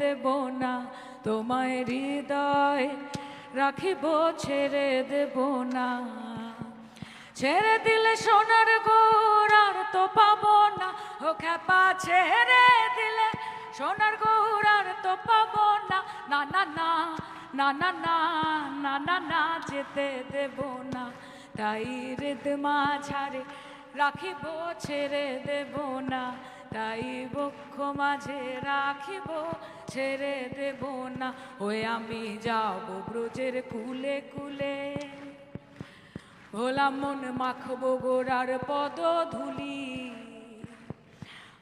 দেব না, তোমায় হৃদয় রাখিব, ছেড়ে দেব না। ছেড়ে দিলে সোনার গৌর আর তো পাবো না। ও খ্যাপা, ছেড়ে দিলে সোনার গৌর আর তো পাবো না। না না না না না না না না না, যেতে দেব না। তাই হৃদমা ছাড়ে রাখিব, ছেড়ে দেব না। তাই বক্ষ মাঝে রাখিব, ছেড়ে দেব না। ওই আমি যাব ব্রজের কুলে কুলে। ভোলা মন মাখবো গোড়ার পদ ধুলি।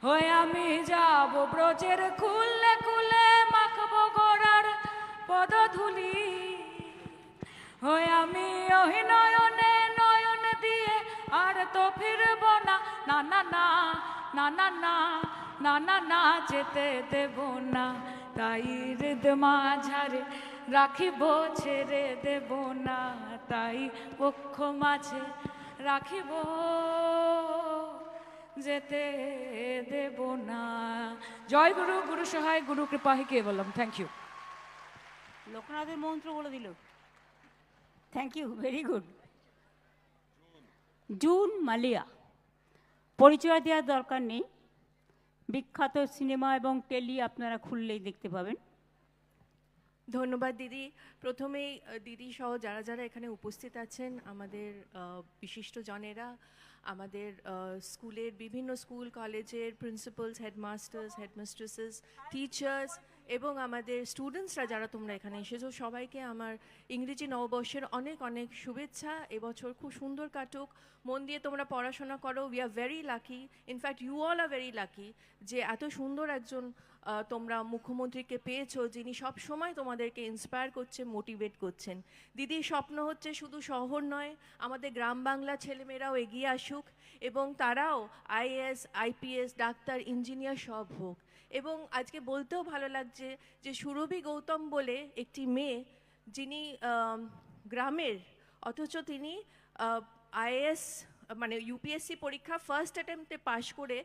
হয়ে আমি যাব ব্রজের খুললে খুলে মাখব গোড়ার পদ ধুলি। হয়ে আমি ওই নয়নে নয়ন দিয়ে আর তো ফিরব না। না না না না না না না না না যেতে দেব না। তাই হৃদ মাঝারে রাখিব, ছেড়ে দেব না। তাই পক্ষ মাঝে রাখিব, যেতে দেব না। জয় গুরু গুরু সহায়, গুরু কৃপা হি কেবলম থ্যাংক ইউ লোকনাথের মন্ত্র বলে দিল। Thank you very good June Malia পরিচয় দেওয়ার দরকার নেই। বিখ্যাত সিনেমা এবং টেলি আপনারা খুললেই দেখতে পাবেন। ধন্যবাদ দিদি। প্রথমেই দিদি সহ যারা যারা এখানে উপস্থিত আছেন, আমাদের বিশিষ্ট জনেরা, আমাদের স্কুলের বিভিন্ন স্কুল, কলেজের প্রিন্সিপালস, হেডমাস্টার্স, হেডমাস্ট্রেসেস, টিচার্স এবং আমাদের স্টুডেন্টসরা যারা তোমরা এখানে এসেছ, সবাইকে আমার ইংরেজি নববর্ষের অনেক অনেক শুভেচ্ছা। এবছর খুব সুন্দর কাটুক। মন দিয়ে তোমরা পড়াশোনা করো। We are very lucky in fact you all are very lucky যে এত সুন্দর একজন তোমরা মুখ্যমন্ত্রীকে পেয়েছ, যিনি সব সময় তোমাদেরকে ইন্সপায়ার করছে মোটিভেট করছেন। দিদির স্বপ্ন হচ্ছে শুধু শহর নয়, আমাদের গ্রাম বাংলা ছেলেমেয়েরাও এগিয়ে আসুক এবং তারাও আইএস আইপিএস, ডাক্তার, ইঞ্জিনিয়ার সব হোক। এবং আজকে বলতেও ভালো লাগছে যে সুরভি গৌতম বলে একটি মেয়ে, যিনি গ্রামের, অথচ তিনি আইএস মানে ইউপিএসসি পরীক্ষা ফার্স্ট অ্যাটেম্পটে পাশ করে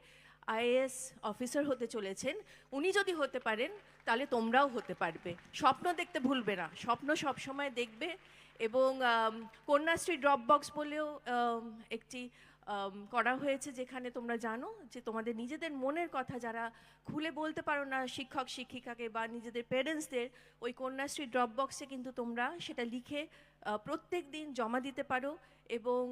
আইএএস অফিসার হতে চলেছেন, উনি যদি হতে পারেন, তাহলে তোমরাও হতে পারবে। স্বপ্ন দেখতে ভুলবে না, স্বপ্ন সবসময় দেখবে এবং কন্যাশ্রী ড্রপ বক্স বলেও একটি করা হয়েছে যেখানে তোমরা জানো যে তোমাদের নিজেদের মনের কথা যারা খুলে বলতে পারো না, শিক্ষক, শিক্ষিকাকে বা নিজেদের পেরেন্টসদের ওই কন্যাশ্রী ড্রপ বক্সে কিন্তু তোমরা সেটা লিখে প্রত্যেক দিন জমা দিতে পারো এবং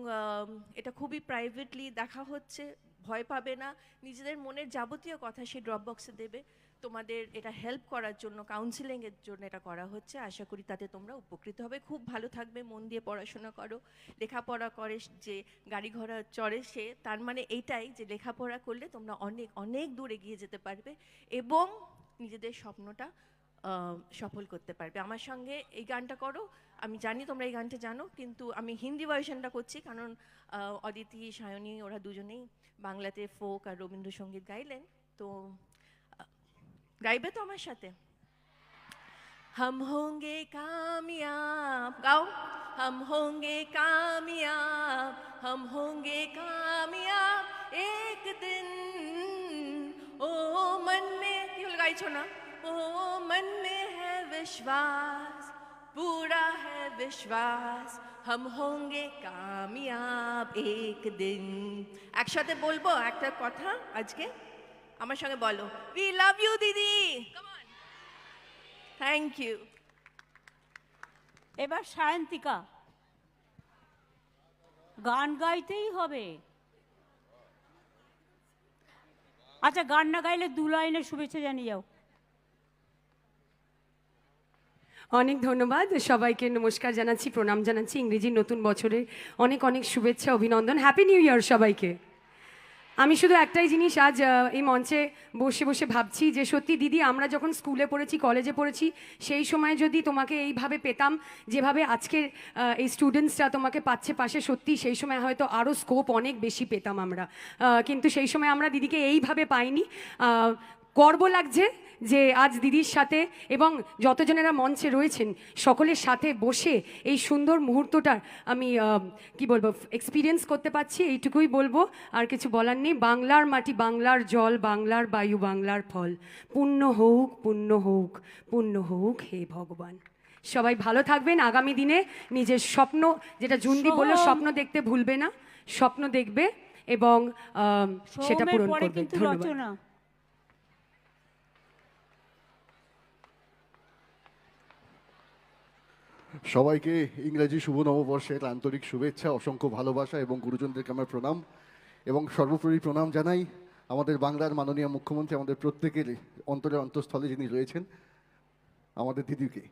এটা খুবই প্রাইভেটলি দেখা হচ্ছে। ভয় পাবে না। নিজেদের মনের যাবতীয় কথা সেই ড্রপ বক্সে দেবে। তোমাদের এটা হেল্প করার জন্য কাউন্সিলিংয়ের জন্য এটা করা হচ্ছে। আশা করি তাতে তোমরা উপকৃত হবে। খুব ভালো থাকবে, মন দিয়ে পড়াশোনা করো। লেখাপড়া করে যে গাড়ি ঘোড়া চড়ে সে, তার মানে এইটাই যে লেখাপড়া করলে তোমরা অনেক অনেক দূর এগিয়ে যেতে পারবে এবং নিজেদের স্বপ্নটা সফল করতে পারবে। আমার সঙ্গে এই গানটা করো। আমি জানি তোমরা এই গানটা জানো, কিন্তু আমি হিন্দি ভার্সনটা করছি কারণ অদিতি, সায়নী ওরা দুজনেই বাংলাতে ফোক আর রবীন্দ্রসঙ্গীত গাইলেন। তো গাইবে তো আমার সাথে? হম হোঙ্গে কামিয়াব, গাও। হম হোঙ্গে কামিয়াব, হম হোঙ্গে কামিয়াব। এক দিন, ও মন মে, কি গাইছো না? ও मन में है विश्वास पूरा है विश्वास हम होंगे कामयाब एक दिन একসাথে বলবো একটা কথা আজকে আমার সঙ্গে বলো উই লাভ ইউ দিদি থ্যাংক ইউ এবার সায়ন্তিকা গান গাইতেই হবে আচ্ছা গান না গাইলে দু লাইনের শুভেচ্ছা জানিয়ে যাও অনেক ধন্যবাদ। সবাইকে নমস্কার জানাচ্ছি, প্রণাম জানাচ্ছি। ইংরেজি নতুন বছরে অনেক অনেক শুভেচ্ছা, অভিনন্দন। হ্যাপি নিউ ইয়ার সবাইকে। আমি শুধু একটাই জিনিস আজ এই মঞ্চে বসে বসে ভাবছি যে সত্যি দিদি, আমরা যখন স্কুলে পড়েছি, কলেজে পড়েছি, সেই সময় যদি তোমাকে এইভাবে পেতাম, যেভাবে আজকের এই স্টুডেন্টসরা তোমাকে পাচ্ছে পাশে, সত্যি সেই সময় হয়তো আরও স্কোপ অনেক বেশি পেতাম আমরা। কিন্তু সেই সময় আমরা দিদিকে এইভাবে পাইনি। গর্ব লাগছে যে আজ দিদির সাথে এবং যতজনেরা মঞ্চে রয়েছেন সকলের সাথে বসে এই সুন্দর মুহূর্তটার আমি কি বলব এক্সপিরিয়েন্স করতে পারছি এইটুকুই বলব। আর কিছু বলার নেই। বাংলার মাটি বাংলার জল বাংলার বায়ু বাংলার ফল। পুণ্য হোক পুণ্য হোক পুণ্য হোক হে ভগবান। সবাই ভালো থাকবেন। আগামী দিনে নিজের স্বপ্ন যেটা জুন্দি বলল স্বপ্ন দেখতে ভুলবে না। স্বপ্ন দেখবে এবং সেটা পূরণ করবে। ধন্যবাদ। সবাইকে ইংরেজি শুভ নববর্ষের আন্তরিক শুভেচ্ছা, অসংখ্য ভালোবাসা এবং গুরুজনদেরকে আমার প্রণাম। এবং সর্বোপরি প্রণাম জানাই আমাদের বাংলার মাননীয় মুখ্যমন্ত্রী, আমাদের প্রত্যেকের অন্তরের অন্তঃস্থলে যিনি রয়েছেন, আমাদের দিদিকে।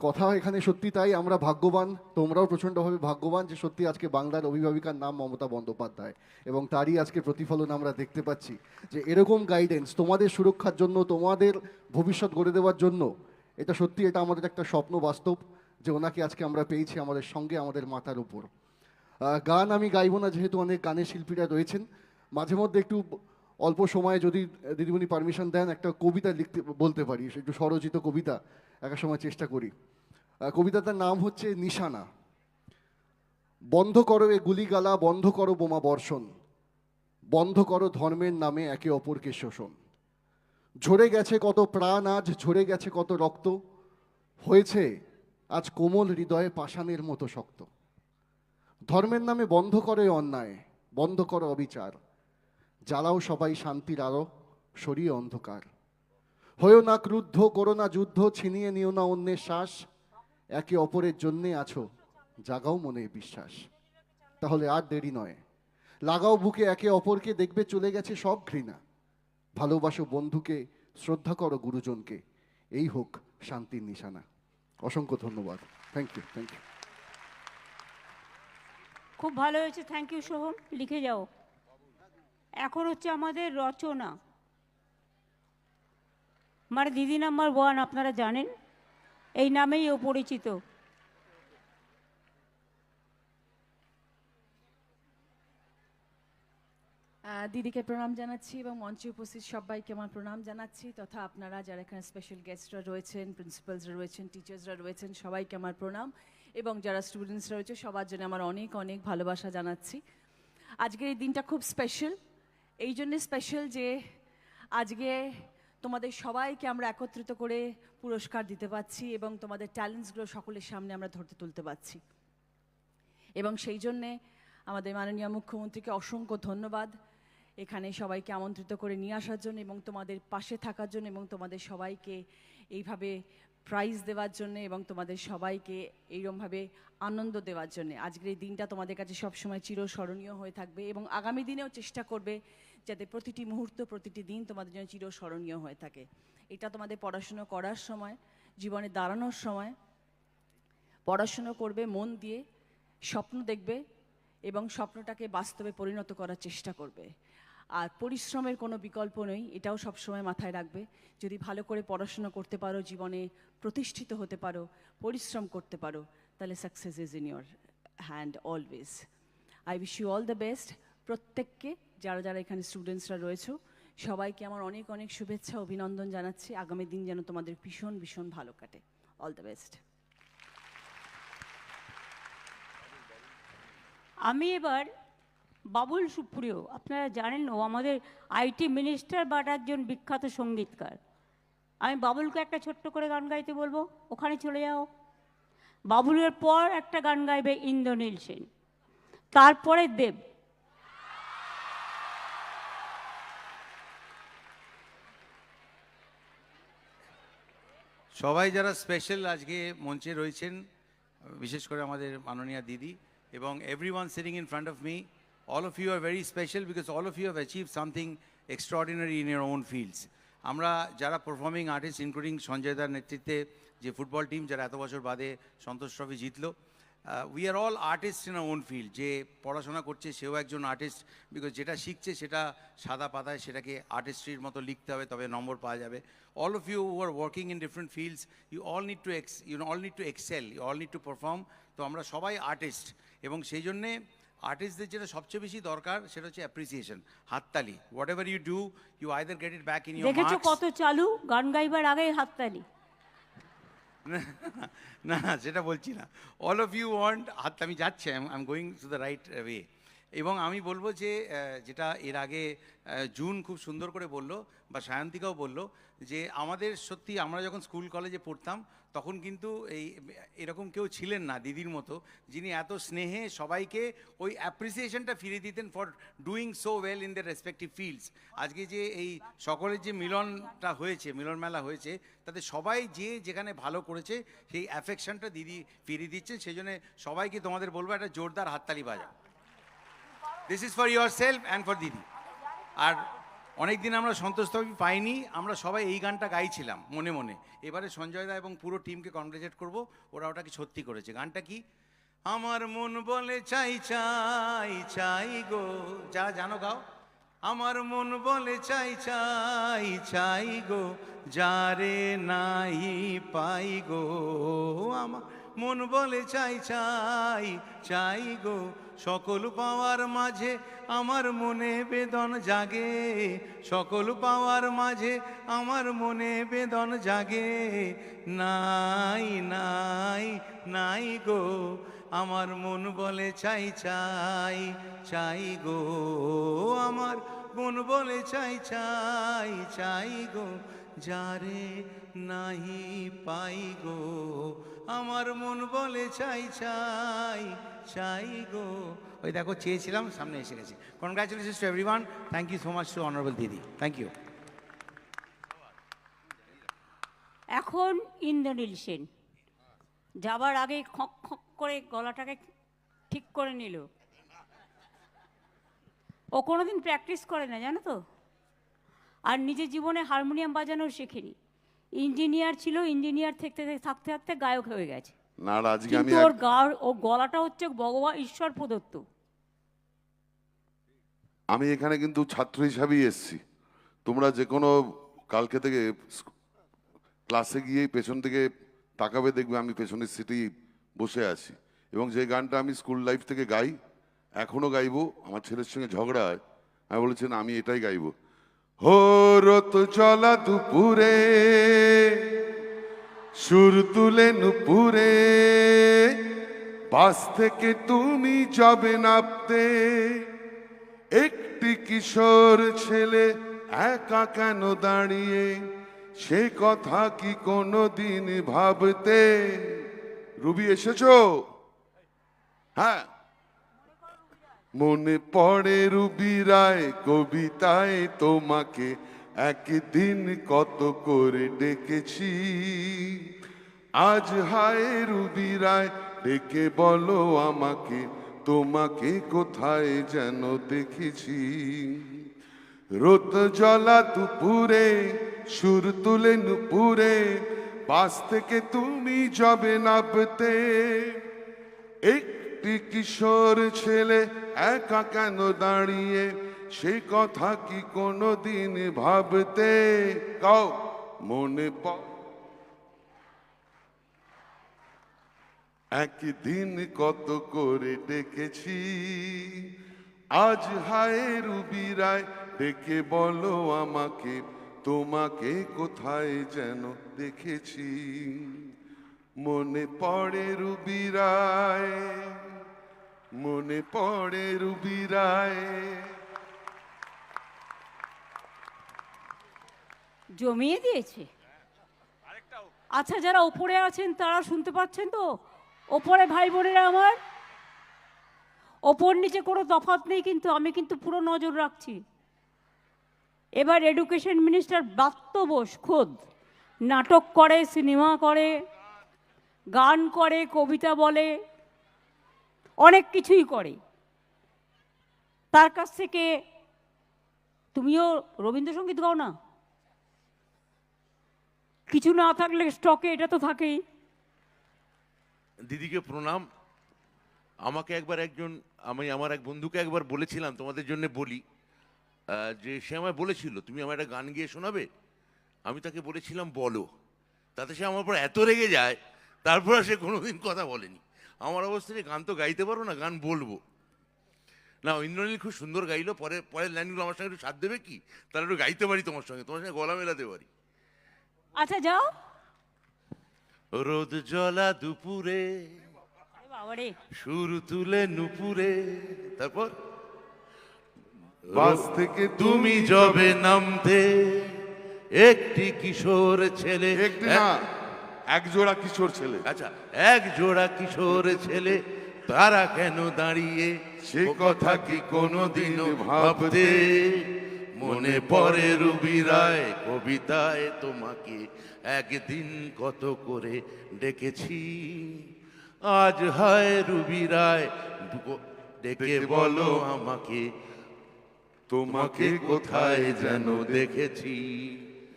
কথা এখানে সত্যি তাই, আমরা ভাগ্যবান, তোমরাও প্রচণ্ডভাবে ভাগ্যবান যে সত্যি আজকে বাংলার অভিভাবিকার নাম মমতা বন্দ্যোপাধ্যায়। এবং তারই আজকে প্রতিফলন আমরা দেখতে পাচ্ছি যে এরকম গাইডেন্স তোমাদের সুরক্ষার জন্য, তোমাদের ভবিষ্যৎ গড়ে দেওয়ার জন্য, এটা সত্যি, এটা আমাদের একটা স্বপ্ন বাস্তব। যে ওনাকে আজকে আমরা পেয়েছি আমাদের সঙ্গে, আমাদের মাথার উপর। গান আমি গাইবো না, যেহেতু অনেক গানের শিল্পীরা রয়েছেন। মাঝে মধ্যে একটু অল্প সময়ে যদি দিদিমণি পারমিশন দেন, একটা কবিতা লিখতে, বলতে পারি, একটু স্বরচিত কবিতা একটা সময় চেষ্টা করি। কবিতাটার নাম হচ্ছে নিশানা। বন্ধ করো এ গুলিগালা, বন্ধ করো বোমা বর্ষণ। বন্ধ করো ধর্মের নামে একে অপরকে শোষণ। ঝরে গেছে কত প্রাণ, আজ ঝরে গেছে কত রক্ত। হয়েছে আজ কোমল হৃদয়ে পাষাণের মতো শক্ত। ধর্মের নামে বন্ধ করে অন্যায়, বন্ধ করো অবিচার। জ্বালাও সবাই শান্তির আলো, সরিয়ে অন্ধকার। হয়েও না ক্রুদ্ধ করো না যুদ্ধ, ছিনিয়ে নিও না অন্যের শ্বাস। একে অপরের জন্যে আছো, জাগাও মনে বিশ্বাস। তাহলে আর দেরি নয়। লাগাও বুকে একে অপরকে, দেখবে চলে গেছে সব ঘৃণা। ভালোবাসো বন্ধুকে, শ্রদ্ধা করো গুরুজনকে। এই হোক শান্তির নিশানা। অসংখ্য ধন্যবাদ। থ্যাংক ইউ থ্যাংক ইউ খুব ভালো হয়েছে থ্যাংক ইউ সোহম। লিখে যাও। এখন হচ্ছে আমাদের রচনা। মানে দিদি নাম্বার ওয়ান আপনারা জানেন? এই নামেই ও পরিচিত। দিদিকে প্রণাম জানাচ্ছি এবং মঞ্চে উপস্থিত সবাইকে আমার প্রণাম জানাচ্ছি, তথা আপনারা যারা এখানে স্পেশাল গেস্টরা রয়েছেন প্রিন্সিপালসরা রয়েছেন টিচার্সরা রয়েছেন, সবাইকে আমার প্রণাম। এবং যারা স্টুডেন্টসরা রয়েছে, সবার জন্য আমার অনেক অনেক ভালোবাসা জানাচ্ছি। আজকের এই দিনটা খুব স্পেশাল এই জন্যে স্পেশাল যে আজকে তোমাদের সবাইকে আমরা একত্রিত করে পুরস্কার দিতে পারছি এবং তোমাদের ট্যালেন্টসগুলো সকলের সামনে আমরা ধরতে তুলতে পারছি। এবং সেই জন্যে আমাদের মাননীয় মুখ্যমন্ত্রীকে অসংখ্য ধন্যবাদ। এখানে সবাইকে আমন্ত্রিত করে নিয়ে আসার জন্য এবং তোমাদের পাশে থাকার জন্য এবং তোমাদের সবাইকে এইভাবে প্রাইজ দেওয়ার জন্য এবং তোমাদের সবাইকে এইরকমভাবে আনন্দ দেওয়ার জন্য। আজকের এই দিনটা তোমাদের কাছে সবসময় চিরস্মরণীয় হয়ে থাকবে এবং আগামী দিনেও চেষ্টা করবে যাতে প্রতিটি মুহূর্ত, প্রতিটি দিন তোমাদের জন্য চিরস্মরণীয় হয়ে থাকে। এটা তোমাদের পড়াশুনো করার সময়, জীবনে দাঁড়ানোর সময়, পড়াশুনো করবে, মন দিয়ে স্বপ্ন দেখবে এবং স্বপ্নটাকে বাস্তবে পরিণত করার চেষ্টা করবে। আর পরিশ্রমের কোনো বিকল্প নেই, এটাও সবসময় মাথায় রাখবে। যদি ভালো করে পড়াশোনা করতে পারো, জীবনে প্রতিষ্ঠিত হতে পারো, পরিশ্রম করতে পারো, তাহলে success is in your hand always I wish you all the best প্রত্যেককে, যারা যারা এখানে স্টুডেন্টসরা রয়েছে, সবাইকে আমার অনেক অনেক শুভেচ্ছা, অভিনন্দন জানাচ্ছি। আগামী দিন যেন তোমাদের ভীষণ ভীষণ ভালো কাটে। অল দ্য বেস্ট আমি এবার বাবুল সুপ্রিয়, আপনারা জানেন ও আমাদের আইটি মিনিস্টার, বাট একজন বিখ্যাত সঙ্গীতকার। আমি বাবুলকে একটা ছোট্ট করে গান গাইতে বলব, ওখানে চলে যাও। বাবুলের পর একটা গান গাইবে ইন্দ্রনীল সেন, তারপরে দেব। সবাই যারা স্পেশাল আজকে মঞ্চে রয়েছেন, বিশেষ করে আমাদের মাননীয়া দিদি এবং every one sitting in front of me all of you are very special because all of you have achieve something extraordinary in your own fields আমরা যারা পারফর্মিং আর্টিস্ট ইনক্লুডিং সঞ্জয় দার নেতৃত্বে যে ফুটবল টিম যারা এত বছর বাদে সন্তোষ ট্রফি জিতলো we are all artist in own field যে পড়াশোনা করছে, সেও একজন আর্টিস্ট বিকজ যেটা শিখছে, সেটা সাদা পাতায় সেটাকে আর্টিস্ট্রির মতো লিখতে হবে, তবে নম্বর পাওয়া যাবে। All of you are working in different fields you all need to ex you all need to excel you all need to perform তো আমরা সবাই আর্টিস্ট এবং সেই জন্যে আর্টিস্টদের যেটা সবচেয়ে বেশি দরকার সেটা হচ্ছে অ্যাপ্রিসিয়েশন হাততালি। Whatever you do you either get it back in your দেখেছ কত চালু? গান গাইবার আগে হাততালি। না না সেটা বলছি না। অল অফ ইউ ওয়ান্ট হাত আমি যাচ্ছি I am going to the right way এবং আমি বলব যে যেটা এর আগে জুন খুব সুন্দর করে বলল বা সায়ন্তিকাও বলল যে, আমাদের সত্যি আমরা যখন স্কুল কলেজে পড়তাম, তখন কিন্তু এই, এরকম কেউ ছিলেন না দিদির মতো, যিনি এত স্নেহে সবাইকে ওই অ্যাপ্রিসিয়েশনটা ফিরিয়ে দিতেন for doing so well in the respective fields আজকে যে এই সকলের যে মিলনটা হয়েছে, মিলন মেলা হয়েছে, তাতে সবাই যে যেখানে ভালো করেছে, সেই অ্যাফেকশনটা দিদি ফিরিয়ে দিচ্ছেন। সেই জন্য সবাইকে তোমাদের বলব একটা জোরদার হাততালি বাজাও। This is for yourself and for দিদি আর অনেক দিন আমরা সন্তোষতবি পাইনি, আমরা সবাই এই গানটা গাইছিলাম, মনে মনে। এবারে সঞ্জয় দা এবং পুরো টিমকে কংগ্রেচুলেট করব, ওরা ওটাকে সত্যি করেছে। গানটা কি? আমার মন বলে, চাই চাই চাই গো। যারা জানো গাও। আমার মন বলে, চাই চাই চাই গো। যারে নাই পাই গো। আমার মন বলে, চাই চাই চাই গো। সকল পাওয়ার মাঝে আমার মনে বেদন জাগে। সকল পাওয়ার মাঝে আমার মনে বেদন জাগে। নাই নাই নাই গো, আমার মন বলে চাই চাই চাই গো, আমার মন বলে, চাই চাই চাই গো, যারে নাহি পাই গো। আমার মন বলে, চাই চাই চাই গো। ওই দেখো, চেয়েছিলাম, সামনে এসে গেছে। Congratulation to everyone thank you so much to honourable দিদি থ্যাংক ইউ এখন ইন্দ্রনীল সেন যাবার আগে খক খক করে গলাটাকে ঠিক করে নিল। ও কোনোদিন প্র্যাকটিস করে না জানো তো? আর নিজের জীবনে হারমোনিয়াম বাজানোও শেখেনি। ইঞ্জিনিয়ার ছিল ইঞ্জিনিয়ার থাকতে থাকতে থাকতে গায়ক হয়ে গেছে। না আজকে আমি ওর এক- গা ও গলাটা হচ্ছে ভগবান ঈশ্বর প্রদত্ত। আমি এখানে কিন্তু ছাত্র হিসাবেই এসেছি। তোমরা যে কোনো কালকে থেকে ক্লাসে গিয়ে পেছন থেকে তাকাবে দেখবে আমি পেছনের সিটেই বসে আছি। এবং যে গানটা আমি স্কুল লাইফ থেকে গাই এখনও গাইব, আমার ছেলের সঙ্গে ঝগড়া হয়। আমি বলেছেন আমি এটাই গাইবো। হো রত চলা দুপুরে, সুর তুলে নুপুরে, বাস থেকে তুমি যাবে নাপতে। একটি কিশোর ছেলে একা কেন দাঁড়িয়ে? সে কথা কি কোনো দিন ভাবতে? রুবি, এসেছ? হ্যাঁ। মনে পড়ে রুবি রায় কবিতায় তোমাকে একদিন কত করে ডেকেছি। আজ হায় রুবি রায়, ডেকে বলো আমাকে, তোমাকে কোথায় যেন দেখেছি। রোদ জলা দুপুরে, সুর তুলে নুপুরে পাশ থেকে তুমি যাবে নাবতে একটি কিশোর ছেলে একা কেন দাঁড়িয়ে? সে কথা কি কোনো দিন ভাবতে কাও মনে প একদিন কত করে ডেকেছি। আজ হায় রুবি রায়, ডেকে বলো আমাকে, তোমাকে কোথায় যেন দেখেছি। মনে পড়ে রুবি রায়। মনে পড়ে রুবি রায়। জমিয়ে দিয়েছে? আচ্ছা যারা ওপরে আছেন তারা শুনতে পাচ্ছেন তো? ওপরে ভাই বোনেরা আমার? ওপর নিচে কোনো তফাত নেই কিন্তু, আমি কিন্তু পুরো নজর রাখছি। এবার এডুকেশন মিনিস্টার ব্রাত্য খোদ। নাটক করে, সিনেমা করে, গান করে, কবিতা বলে। অনেক কিছুই করে। তার কাছ থেকে তুমিও রবীন্দ্রসঙ্গীত গাও না? কিছু না থাকলে স্টকে এটা তো থাকেই। দিদিকে প্রণাম। আমাকে একবার একজন, আমি আমার এক বন্ধুকে একবার বলেছিলাম, তোমাদের জন্য বলি যে সে আমায় বলেছিল, তুমি আমার একটা গান গিয়ে শোনাবে? আমি তাকে বলেছিলাম, বলো। তাতে সে আমার উপর এত রেগে যায়, তারপর সে কোনোদিন কথা বলেনি। আমার অবস্থা গান তো গাইতে পারো না গান বলব। না ইন্দ্রনীল খুব সুন্দর গাইলো পরে পরের লাইনগুলো আমার সঙ্গে একটু সাথ দেবে কি? তাহলে একটু গাইতে পারি তোমার সঙ্গে তোমার সঙ্গে গলা মেলাতে পারি। আচ্ছা যাও। রোদ জলা দুপুরে সুর তুলে নুপুরে তারপর? বাস থেকে তুমি যবে নামতে একটি কিশোর ছেলে একটি না। এক জোড়া কিশোর ছেলে। আচ্ছা এক জোড়া কিশোর ছেলে তারা কেন দাঁড়িয়ে? সে কথা কি কোনোদিনও ভাবতে? মনে পড়ে রুবি রায় কবিতায় তোমাকে একদিন কত করে ডেকেছি। আজ হয় রুবি রায় ডেকে বলো আমাকে তোমাকে কোথায় যেন দেখেছি?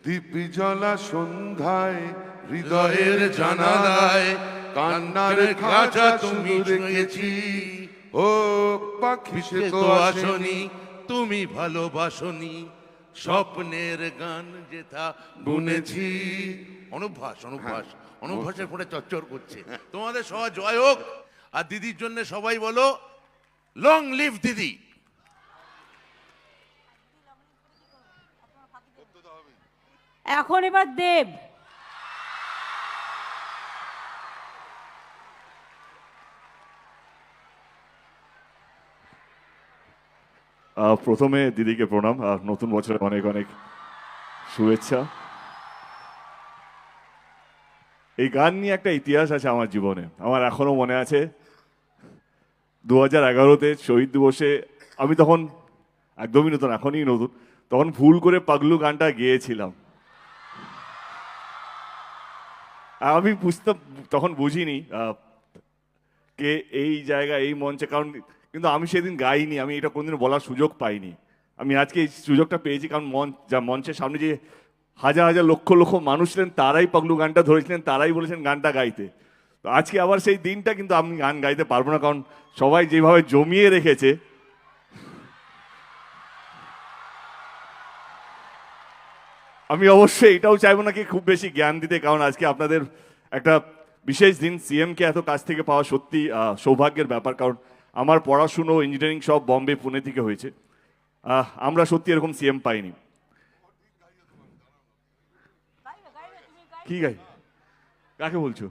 দীপি জলা সন্ধ্যায় হৃদয়ের জানালায় কান্নার খাঁচা তুমি শুয়েছি ও পাখি সে তো তো আসনি তুমি ভালোবাসনি। স্বপ্নের গান যেথা বুনেছি অনুভ্যাস অনুভ্যাস অনুভ্যাসের পরে চচ্চর করছে। তোমাদের সবার জয় হোক। আর দিদির জন্য সবাই বলো লং লিভ দিদি! এখন এবার দেব। প্রথমে দিদিকে প্রণাম, আর নতুন বছরে অনেক অনেক শুভেচ্ছা। এই গান নিয়ে একটা ইতিহাস আছে আমার জীবনে, আমার এখনও মনে আছে। দু হাজার এগারোতে শহীদ দিবসে আমি তখন, একদমই নতুন, এখনই নতুন, তখন ভুল করে পাগলু গানটা গেয়েছিলাম। আমি বুঝতে, তখন বুঝিনি কে এই জায়গায়, এই মঞ্চে, কারণ কিন্তু আমি সেদিন গাইনি, আমি এটা কোনদিন বলার সুযোগ পাইনি। আমি আজকে এই সুযোগটা পেয়েছি কারণ মঞ্চ যা মঞ্চের সামনে যে হাজার হাজার লক্ষ লক্ষ মানুষ ছিলেন, তারাই পাগলু গানটা ধরেছিলেন, তারাই বলেছেন গানটা গাইতে। তো আজকে আবার সেই দিনটা কিন্তু আমি গান গাইতে পারব না, কারণ সবাই যেভাবে জমিয়ে রেখেছে, আমি অবশ্যই এটাও চাইব না কি খুব বেশি জ্ঞান দিতে, কারণ আজকে আপনাদের একটা বিশেষ দিন, সিএমকে এত কাছ থেকে পাওয়া সত্যি সৌভাগ্যের ব্যাপার, কারণ আমার পড়াশুনো ইঞ্জিনিয়ারিং সব বম্বে পুনে থেকে হয়েছে। আহ, আমরা সত্যি এরকম সিএম পাইনি। কি গাই? কাকে বলছো?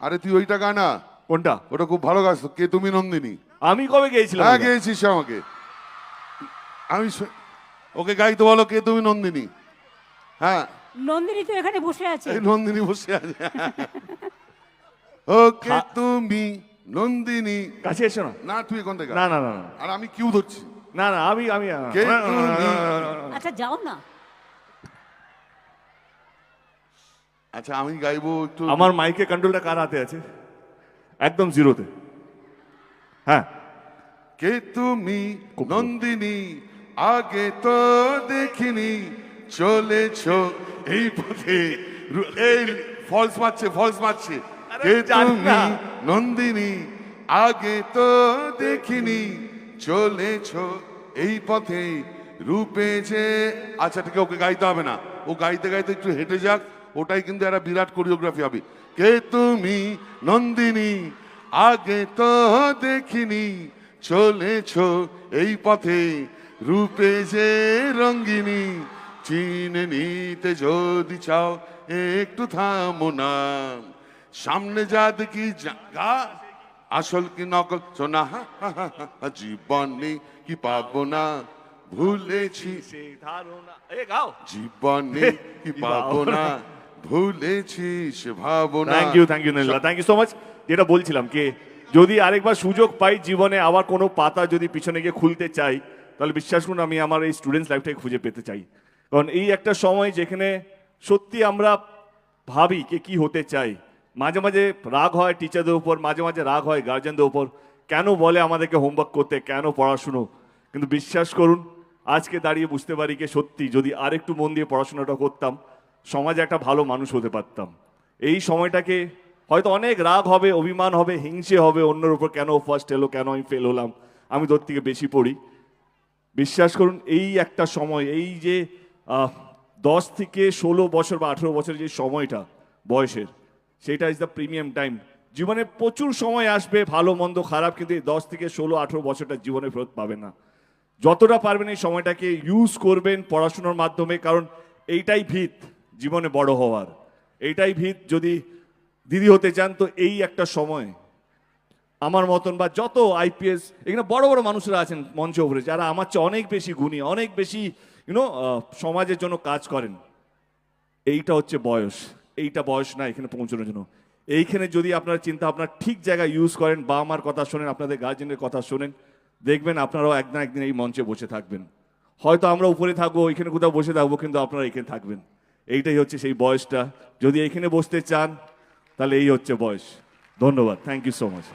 আরে তুই ওইটা গানা কোনটা? ওটা খুব ভালো গাছ। কে তুমি নন্দিনী? আমি কবে গেছিলাম হ্যাঁ? গেয়েছিস আমাকে। আমি ওকে গাইতে বলো কে তুমি নন্দিনী? হ্যাঁ। নন্দিনী তো এখানে বসে আছে। নন্দিনী বসে আছে। ওকে। তুমি নন্দিনী কাছে এসো না না তুই এখান থেকে না না না না আর আমি কিউ ধরছি না না আমি আমি কে? আচ্ছা যাও না আচ্ছা আমি গাইবো একটু আমার মাইকে কন্ট্রোলটা কার হাতে আছে একদম জিরোতে হ্যাঁ কে তুমি নন্দিনী আগে তো দেখিনি চলেছ এই পথে রু- এই ফলস মারছে ফলস মারছে কে তুমি নন্দিনী? আগে তো দেখিনি। চলেছ এই পথে। রূপে যে আচ্ছা ঠিক ওকে গাইতে হবে না। ও গাইতে গাইতে একটু হেঁটে যাক। ওটাই কিন্তু একটা বিরাট কোরিওগ্রাফি হবে। কে তুমি নন্দিনী? আগে তো দেখিনি। চলেছ এই পথে। রূপে যে রঙ্গিনী। চিনে নিতে যদি চাও একটু থামো না। সামনে যা দেখি জাগা? আসল কি নকল? হা, জীবনে কি পাবো না? ভুলেছি। জীবনে কি পাবো না? ভুলেছি সে ভাবনা। Thank you thank you Nila thank you so much যেটা বলছিলাম কে যদি আরেকবার সুযোগ পাই জীবনে আবার কোনো পাতা যদি পিছনে গিয়ে খুলতে চাই তাহলে বিশ্বাস করুন আমি আমার এই স্টুডেন্টস লাইফটাকে খুঁজে পেতে চাই। কারণ এই একটা সময় যেখানে সত্যি আমরা ভাবি কে কি হতে চাই মাঝে মাঝে রাগ হয় টিচারদের উপর, মাঝে মাঝে রাগ হয় গার্জেনদের উপর। কেন বলে আমাদেরকে হোমওয়ার্ক করতে? কেন পড়াশুনো? কিন্তু বিশ্বাস করুন, আজকে দাঁড়িয়ে বুঝতে পারি কি সত্যি যদি আরেকটু মন দিয়ে পড়াশোনাটা করতাম, সমাজে একটা ভালো মানুষ হতে পারতাম। এই সময়টাকে হয়তো অনেক রাগ হবে, অভিমান হবে, হিংসে হবে, অন্যের উপর কেন ফার্স্ট এলো, কেন আমি ফেল হলাম, আমি তোর থেকে বেশি পড়ি। বিশ্বাস করুন, এই একটা সময়, এই যে দশ থেকে ষোলো বছর বা আঠেরো বছরের যে সময়টা বয়সের সেটা ইজ দ্য প্রিমিয়াম টাইম জীবনে প্রচুর সময় আসবে, ভালো, মন্দ, খারাপ, কিন্তু এই দশ থেকে ষোলো, আঠেরো বছরটা জীবনে ফেরত পাবে না। যতটা পারবেন এই সময়টাকে ইউজ করবেন পড়াশোনার মাধ্যমে, কারণ এইটাই ভিত জীবনে বড় হওয়ার। এইটাই ভিত যদি দিদি হতে চান, তো এই একটা সময়। আমার মতন বা যত আইপিএস এখানে বড় বড় মানুষরা আছেন মঞ্চে উপরে, যারা আমার চেয়ে অনেক বেশি গুণী, অনেক বেশি ইউনো সমাজের জন্য কাজ করেন। এইটা হচ্ছে বয়স। এইটা বয়স না, এখানে পৌঁছানোর জন্য। এইখানে যদি আপনার চিন্তা, আপনার ঠিক জায়গায় ইউজ করেন বা মার কথা শোনেন, আপনাদের গার্জেনের কথা শোনেন, দেখবেন আপনারাও একদিন একদিন এই মঞ্চে বসে থাকবেন। হয়তো আমরা উপরে থাকব এখানে কোথাও বসে থাকব, কিন্তু আপনারা এখানে থাকবেন। এইটাই হচ্ছে সেই বয়সটা। যদি এখানে বসতে চান, তাহলে এই হচ্ছে বয়স। ধন্যবাদ। থ্যাংক ইউ সো মাচ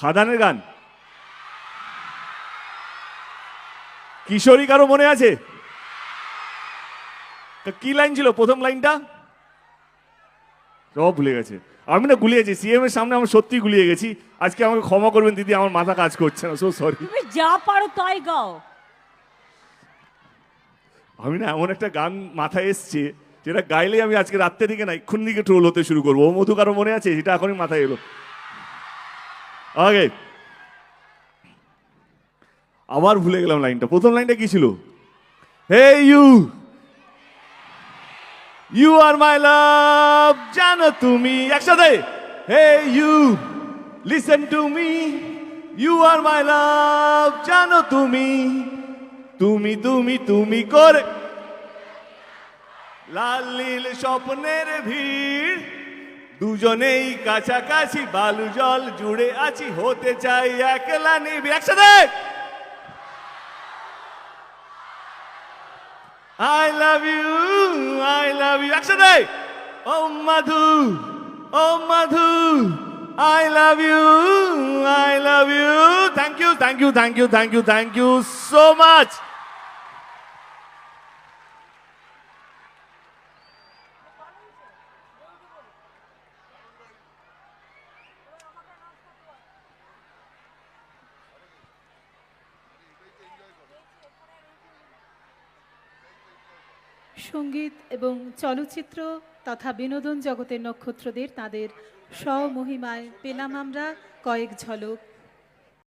খাদানের গান। কিশোরী কারও মনে আছে? তা কি লাইন ছিল? প্রথম লাইনটা? সব ভুলে গেছে। আমি না গুলিয়েছি। সিএম এর সামনে আমি সত্যি গুলিয়ে গেছি। আজকে আমাকে ক্ষমা করবেন দিদি আমার মাথা কাজ করছে না সো সরি তুমি যা পারো তাই গাও। আমি না এমন একটা গান মাথায় এসছে যেটা গাইলেই আমি আজকে রাত্রে দিকে না এক্ষুন দিকে ট্রোল হতে শুরু করব। ও মধু কারও মনে আছে? সেটা এখনই মাথায় এলো। ওকে আবার ভুলে গেলাম লাইনটা। প্রথম লাইনটা কি ছিল? হে you you are my love জানো তুমি। একসাথে। Hey you listen to me you are my love জানো তুমি। তুমি তুমি তুমি করে। লাল নীল স্বপ্নের ভিড়। দুজনেই কাছাকাছি বালু জল জুড়ে আছি, হতে চাই একলা নিবি, একসাথে! I love you I love you একসাথে! ও মাধু ও Madhu I love you I love you thank you thank you thank you thank you thank you so much সংগীত এবং চলচ্চিত্র তথা বিনোদন জগতের নক্ষত্রদের তাদের স্বমহিমায় পেলাম আমরা কয়েক ঝলক।